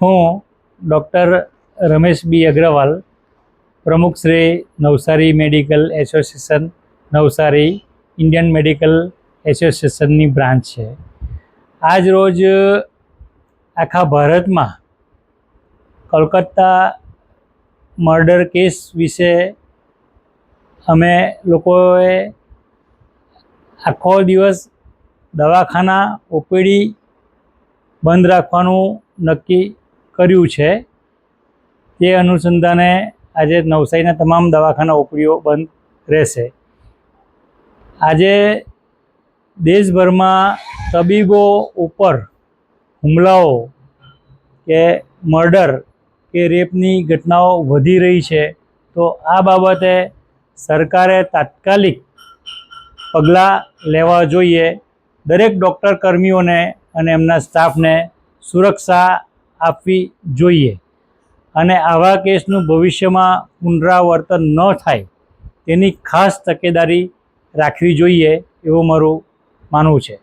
હું doctor Ramesh B Agrawal, પ્રમુખ Shri Navsari medical association, Navsari Indian medical એસોસિએશનની branch છે. આજ રોજ આખા ભારતમાં કોલકાતા મર્ડર કેસ વિશે અમે લોકોએ આખો દિવસ દવાખાના, ઓપીડી બંધ રાખવાનું નક્કી કર્યું છે. તે અનુસંધાને આજે નવસારીના તમામ દવાખાના ઓપીડીઓ બંધ રહેશે. આજે દેશભરમાં તબીબો ઉપર હુમલાઓ કે મર્ડર કે રેપની ઘટનાઓ વધી રહી છે, તો આ બાબતે સરકારે તાત્કાલિક પગલાં લેવા જોઈએ. દરેક ડૉક્ટર કર્મીઓને અને એમના સ્ટાફને સુરક્ષા આપવી જોઈએ. અને આવા કેસનું ભવિષ્યમાં પુનરાવર્તન ન થાય, તેની ખાસ તકેદારી રાખવી જોઈએ એવું મારું માનવું છે.